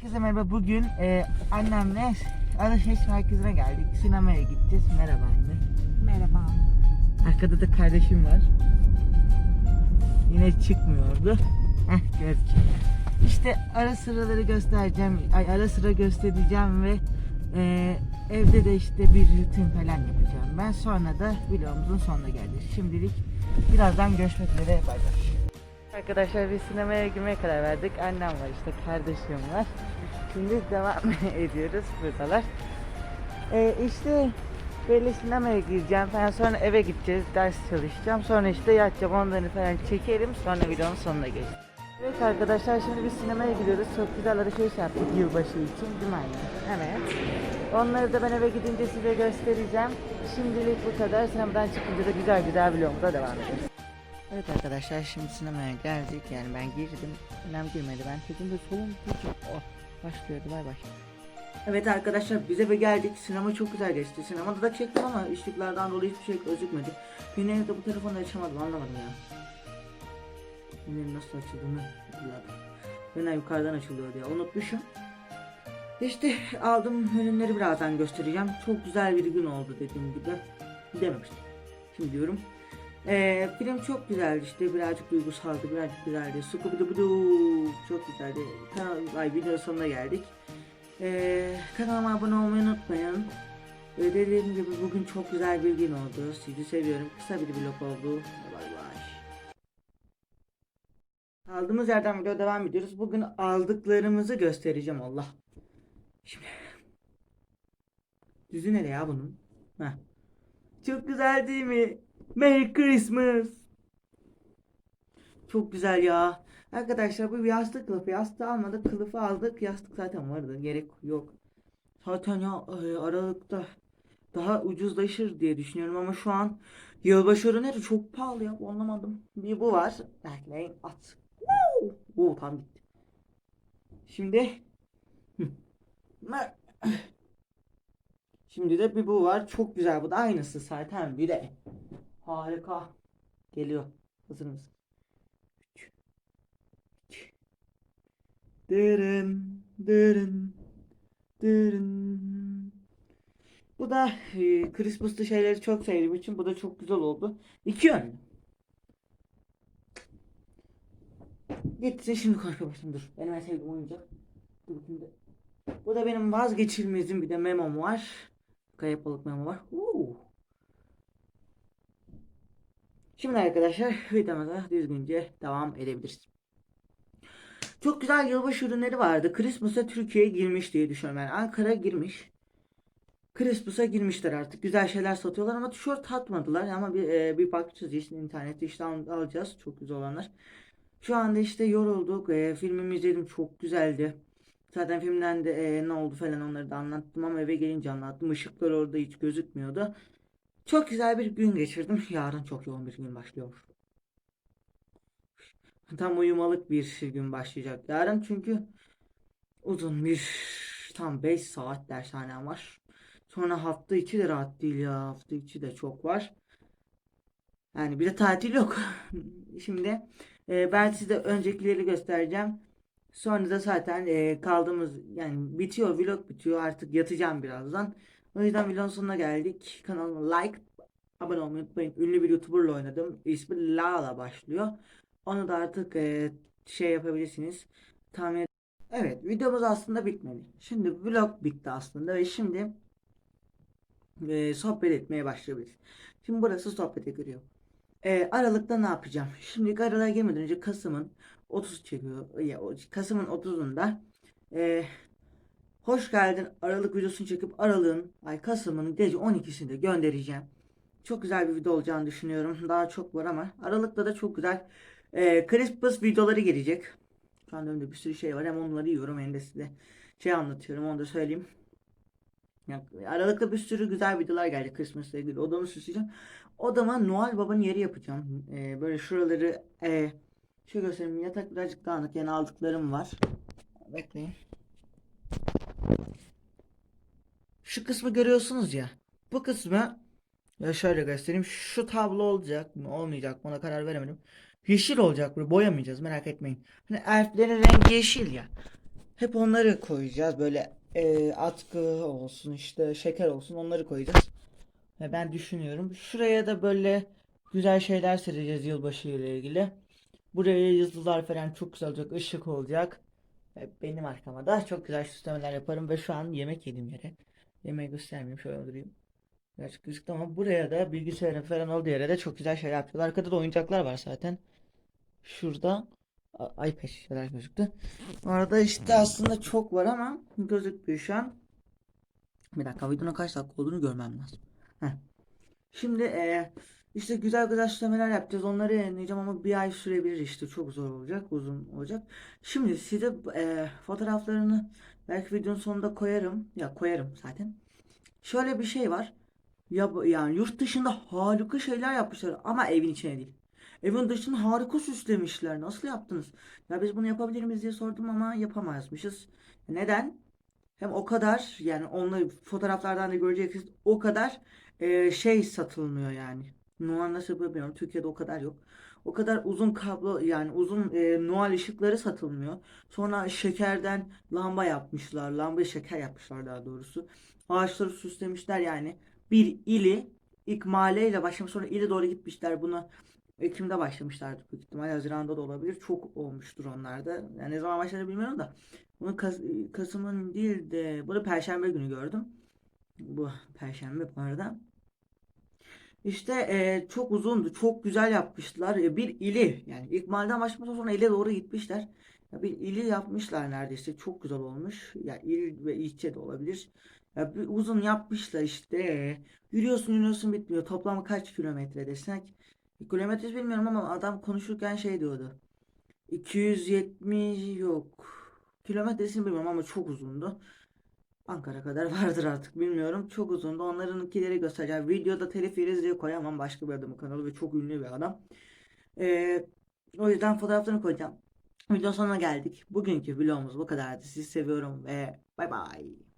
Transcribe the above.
Herkese merhaba. Bugün e, annemle alışveriş merkezine geldik. Sinemaya gideceğiz. Merhaba anne. Merhaba. Arkada da kardeşim var. Yine çıkmıyordu. Heh gördük. İşte ara sıraları göstereceğim. Ay ara sıra göstereceğim ve e, evde de işte bir rutin falan yapacağım. Ben sonra da videomuzun sonuna geldik. Şimdilik birazdan görüşmek üzere. Bay bay. Arkadaşlar biz sinemaya girmeye karar verdik. Annem var işte, kardeşim var. Şimdi devam ediyoruz buradalar. Ee, işte böyle sinemaya gireceğim falan sonra eve gideceğiz, ders çalışacağım. Sonra işte yatacağım onları falan çekerim. Sonra videonun sonuna geçeceğim. Evet arkadaşlar şimdi biz sinemaya gidiyoruz. Çok güzel alışveriş yaptık yılbaşı için değil mi? Evet. Onları da ben eve gidince size göstereceğim. Şimdilik bu kadar. Sinemadan çıkınca da güzel güzel vlogumuza devam ederiz. Evet arkadaşlar şimdi sinemaya geldik. Yani ben girdim. Annem girmedi. Ben çekimde solum tutup oh başlıyordu bay bay. Evet arkadaşlar bize eve geldik. Sinema çok güzel geçti. Sinemada da çektim ama ışıklardan dolayı hiçbir şey gözükmedi. Yine evde bu telefonu açamadım anlamadım ya. Yine nasıl açıldığını hatırladım. Yine yukarıdan açılıyor diye unutmuşum. İşte aldım ürünleri birazdan göstereceğim. Çok güzel bir gün oldu dediğim gibi. Dememiştim. Şimdi diyorum. Ee, film çok güzeldi işte birazcık duygusaldı birazcık güzeldi. Scooby-Doo çok güzeldi. Kanal, ay video sonuna geldik. Ee, kanalıma abone olmayı unutmayın. Ee, dediğim gibi bugün çok güzel bir gün oldu. Sizi seviyorum. Kısa bir vlog oldu. Bay bay. Aldığımız yerden video devam ediyoruz. Bugün aldıklarımızı göstereceğim Allah. Şimdi. Düzü nereye ya bunun? Heh. Çok güzel değil mi? Merry Christmas. Çok güzel ya. Arkadaşlar bu yastık kılıfı. Yastığı almadık. Kılıfı aldık. Yastık zaten vardı. Gerek yok. Zaten ya e, Aralık'ta daha ucuzlaşır diye düşünüyorum ama şu an yılbaşı ürünleri çok pahalı ya. Anlamadım. Bir bu var. Bekleyin at. Woo! Oo, tam gitti. Şimdi Şimdi de bir bu var. Çok güzel. Bu da aynısı zaten. Bir de harika. Geliyor. Hazır mısın? Dırın, dırın, dırın. Bu da e, Christmas'lı şeyleri çok sevdiğim için bu da çok güzel oldu. İki yönlü. Gitsin şimdi konuşmaya başlayayım dur. Benim en sevdiğim oyuncak. Dur da. Bu da benim vazgeçilmezim bir de memom var. Kayıp balık memo var. Uuu. Şimdi arkadaşlar videomuza düzgünce devam edebiliriz. Çok güzel yılbaşı ürünleri vardı. Christmas'a Türkiye'ye girmiş diye düşünüyorum. Yani Ankara girmiş. Christmas'a girmişler artık. Güzel şeyler satıyorlar ama tişört atmadılar. Ama bir, e, bir bakacağız işte internette işte al- alacağız. Çok güzel olanlar. Şu anda işte yorulduk. E, filmimi izledim. Çok güzeldi. Zaten filmden de e, ne oldu falan onları da anlattım ama eve gelince anlattım. Işıklar orada hiç gözükmüyordu. Çok güzel bir gün geçirdim. Yarın çok yoğun bir gün başlıyor. Tam uyumalık bir gün başlayacak yarın çünkü uzun bir tam 5 saat dershanem var. Sonra hafta içi de rahat değil ya. Hafta içi de çok var. Yani bir de tatil yok. Şimdi e, ben size öncekileri göstereceğim. Sonra da zaten e, kaldığımız yani bitiyor vlog bitiyor artık yatacağım birazdan. O yüzden videonun sonuna geldik. Kanalıma like, abone olmayı unutmayın. Ünlü bir YouTuber'la oynadım. İsmi Lala başlıyor. Onu da artık e, şey yapabilirsiniz. Tahmin Evet videomuz aslında bitmedi. Şimdi vlog bitti aslında ve şimdi e, sohbet etmeye başlayabiliriz. Şimdi burası sohbete giriyor. E, Aralık'ta ne yapacağım? Şimdi Aralık'a girmeden önce Kasım'ın 30 çekiyor. Ya, o- Kasım'ın 30'unda e, hoş geldin Aralık videosunu çekip Aralık'ın ay Kasım'ın gece 12'sinde göndereceğim. Çok güzel bir video olacağını düşünüyorum. Daha çok var ama Aralık'ta da çok güzel e, Christmas videoları gelecek. Şu an önümde bir sürü şey var. Hem onları yiyorum hem de size şey anlatıyorum. Onu da söyleyeyim. Ya, Aralıkta bir sürü güzel videolar geldi Christmas'la ilgili. Odamı süsleyeceğim. Odama Noel Baba'nın yeri yapacağım. E, böyle şuraları e, şöyle göstereyim. Yatak birazcık dağınık. Yani aldıklarım var. Bekleyin. Şu kısmı görüyorsunuz ya. Bu kısmı ya şöyle göstereyim. Şu tablo olacak mı olmayacak mı ona karar veremedim. Yeşil olacak böyle boyamayacağız merak etmeyin. Hani elflerin rengi yeşil ya. Hep onları koyacağız. Böyle e, atkı olsun işte şeker olsun onları koyacağız. Ve ben düşünüyorum. Şuraya da böyle güzel şeyler sereceğiz yılbaşı ile ilgili. Buraya yıldızlar falan çok güzel olacak. ışık olacak. Benim arkama da çok güzel süslemeler yaparım. Ve şu an yemek yedim yere. Yemeği göstermeyeyim. Şöyle durayım. Birazcık gözüktü ama buraya da bilgisayarın falan olduğu yere de çok güzel şeyler yapıyorlar. Arkada da oyuncaklar var zaten. Şurada iPad şeyler gözüktü. Orada işte aslında çok var ama gözükmüyor şu an. Bir dakika videonun kaç dakika olduğunu görmem lazım. Heh. Şimdi eee, işte güzel güzel süslemeler yapacağız. Onları yayınlayacağım ama bir ay sürebilir işte. Çok zor olacak, uzun olacak. Şimdi size eee, fotoğraflarını belki videonun sonunda koyarım. Ya koyarım zaten. Şöyle bir şey var. Ya yani yurt dışında harika şeyler yapmışlar ama evin içine değil. Evin dışını harika süslemişler. Nasıl yaptınız? Ya biz bunu yapabilir miyiz diye sordum ama yapamazmışız. Neden? Hem o kadar yani onları fotoğraflardan da göreceksiniz o kadar e, şey satılmıyor yani. Noel nasıl bilmiyorum. Türkiye'de o kadar yok. O kadar uzun kablo yani uzun e, Noel ışıkları satılmıyor. Sonra şekerden lamba yapmışlar. Lamba şeker yapmışlar daha doğrusu. Ağaçları süslemişler yani. Bir ili ikmaleyle başlamış sonra ili doğru gitmişler. Buna Ekim'de başlamışlardı büyük ihtimal. Haziran'da da olabilir. Çok olmuştur onlarda. Yani ne zaman başladı bilmiyorum da. Bunu Kas Kasım'ın değil de bunu Perşembe günü gördüm. Bu Perşembe bu arada. İşte e, çok uzundu. Çok güzel yapmışlar. E, bir ili yani ikmalden başlamışlar sonra ile doğru gitmişler. Ya bir ili yapmışlar neredeyse. Çok güzel olmuş. Ya il ve ilçe de olabilir. Ya bir uzun yapmışlar işte. Yürüyorsun yürüyorsun bitmiyor. Toplam kaç kilometre desek. Kilometre bilmiyorum ama adam konuşurken şey diyordu. 270 yok. Kilometresini bilmiyorum ama çok uzundu. Ankara kadar vardır artık bilmiyorum. Çok uzundu. Onlarınkileri göstereceğim. Videoda telif yeriz diye koyamam. Başka bir adamın kanalı ve çok ünlü bir adam. Ee, o yüzden fotoğraflarını koyacağım. Video sonuna geldik. Bugünkü vlogumuz bu kadardı. Sizi seviyorum ve bay bay.